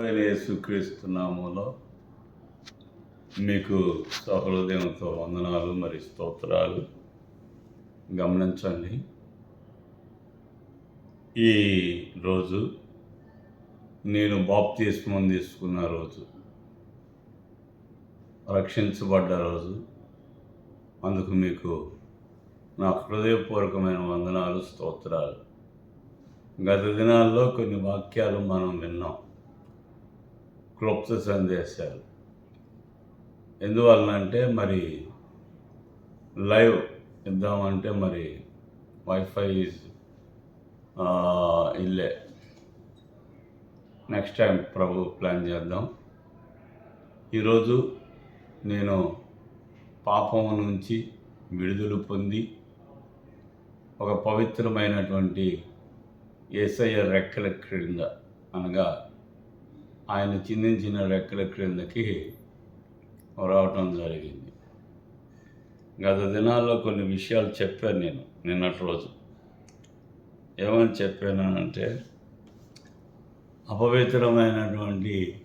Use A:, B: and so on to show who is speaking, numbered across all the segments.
A: యేసుక్రీస్తు నామంలో మీకు సహృదయంతో వందనాలు మరి స్తోత్రాలు. గమనించండి. ఈ రోజు నేను బాప్తీస్మం తీసుకున్న రోజు రక్షించబడ్డ రోజు. అందుకు మీకు నా హృదయపూర్వకమైన వందనాలు స్తోత్రాలు. గత దినాల్లో కొన్ని వాక్యాలు మనం విన్నాం. క్లుప్త సందేశాలు ఎందువలనంటే మరి లైవ్ ఇద్దామంటే మరి వైఫై ఇల్లే. నెక్స్ట్ టైం ప్రభు ప్లాన్ చేద్దాం. ఈరోజు నేను పాపం నుంచి విడుదల పొంది ఒక పవిత్రమైనటువంటి ఏసయ్య రెక్కల క్రింద అనగా ఆయన చిందించిన రెక్కల క్రిందకి రావటం జరిగింది. గత దినాల్లో కొన్ని విషయాలు చెప్పాను నేను నిన్నటి రోజు. ఏమని చెప్పానంటే అపవిత్రమైనటువంటి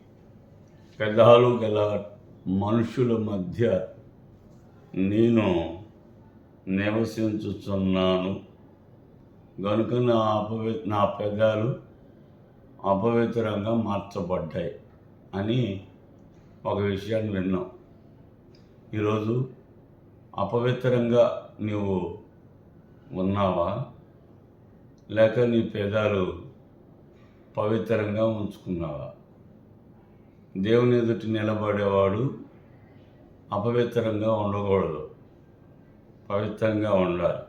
A: పెదాలు గల మనుషుల మధ్య నేను నివసించుచున్నాను. కనుక నా అపవి నా పెదాలు అపవిత్రంగా మార్చబడ్డాయి అని ఒక విషయాన్ని విన్నాం. ఈరోజు అపవిత్రంగా నీవు ఉన్నావా? లేక నీ పేదాలు పవిత్రంగా ఉంచుకున్నావా? దేవుని ఎదుటి నిలబడేవాడు అపవిత్రంగా ఉండకూడదు. పవిత్రంగా ఉండాలి.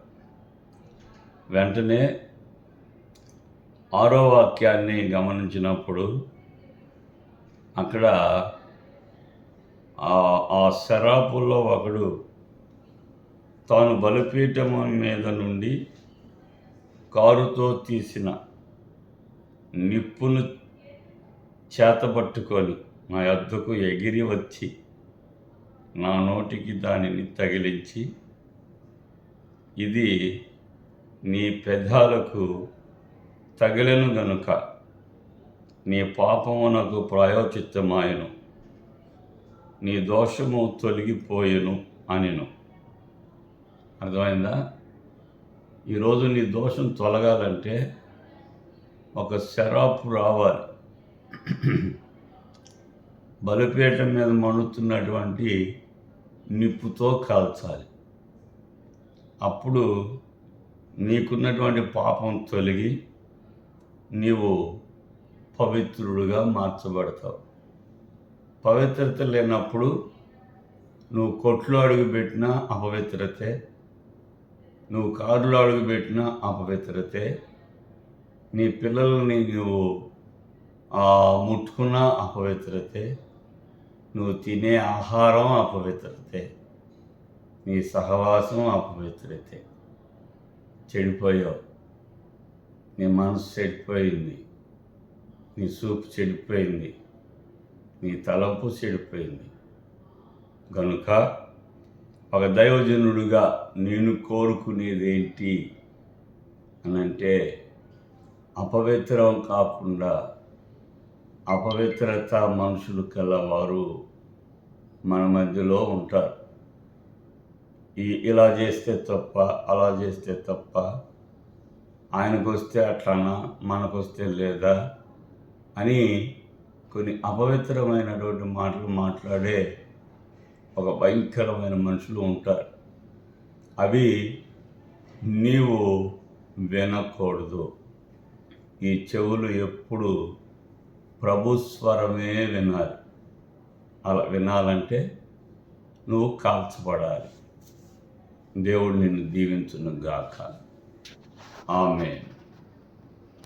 A: వెంటనే ఆరో వాక్యాన్ని గమనించినప్పుడు అక్కడ ఆ శరాపుల్లో ఒకడు తాను బలిపీఠం మీద నుండి కారుతో తీసిన నిప్పును చేతపట్టుకొని నా యొద్దకు ఎగిరి వచ్చి నా నోటికి దానిని తగిలించి ఇది నీ పెదాలకు తగిలను గనుక. నీ పాపమునకు ప్రాయోచిత్తమాయను నీ దోషము తొలగిపోయెను అనిను. అర్థమైందా? ఈరోజు నీ దోషం తొలగాలంటే ఒక శరాపు రావాలి. బలిపీఠం మీద మండుతున్నటువంటి నిప్పుతో కాల్చాలి. అప్పుడు నీకున్నటువంటి పాపం తొలగి నీవు పవిత్రుడుగా మార్చబడతావు. పవిత్రత లేనప్పుడు నువ్వు కొట్లు అడుగుపెట్టినా అపవిత్రతే. నువ్వు కారులో అడుగుపెట్టినా అపవిత్రతే. నీ పిల్లల్ని నువ్వు ముట్టుకున్న అపవిత్రతే. నువ్వు తినే ఆహారం అపవిత్రతే. నీ సహవాసం అపవిత్రతే. చెడిపోయావు. నీ మనసు చెడిపోయింది. నీ చూపు చెడిపోయింది. నీ తలంపు చెడిపోయింది. కనుక ఒక దైవజనుడిగా నేను కోరుకునేదేంటి అని అంటే అపవిత్రం కాకుండా అపవిత్రత మనుషులు కలవారు మన మధ్యలో ఉంటారు. ఈ ఇలా చేస్తే తప్ప అలా చేస్తే తప్ప ఆయనకు వస్తే అట్లానా మనకు వస్తే లేదా అని కొన్ని అపవిత్రమైనటువంటి మాటలు మాట్లాడే ఒక భయంకరమైన మనుషులు ఉంటారు. అవి నీవు వినకూడదు. ఈ చెవులు ఎప్పుడు ప్రభుస్వరమే వినాలి. అలా వినాలంటే నువ్వు కాల్చబడాలి. దేవుడు నిన్ను దీవించును గాక. Amen.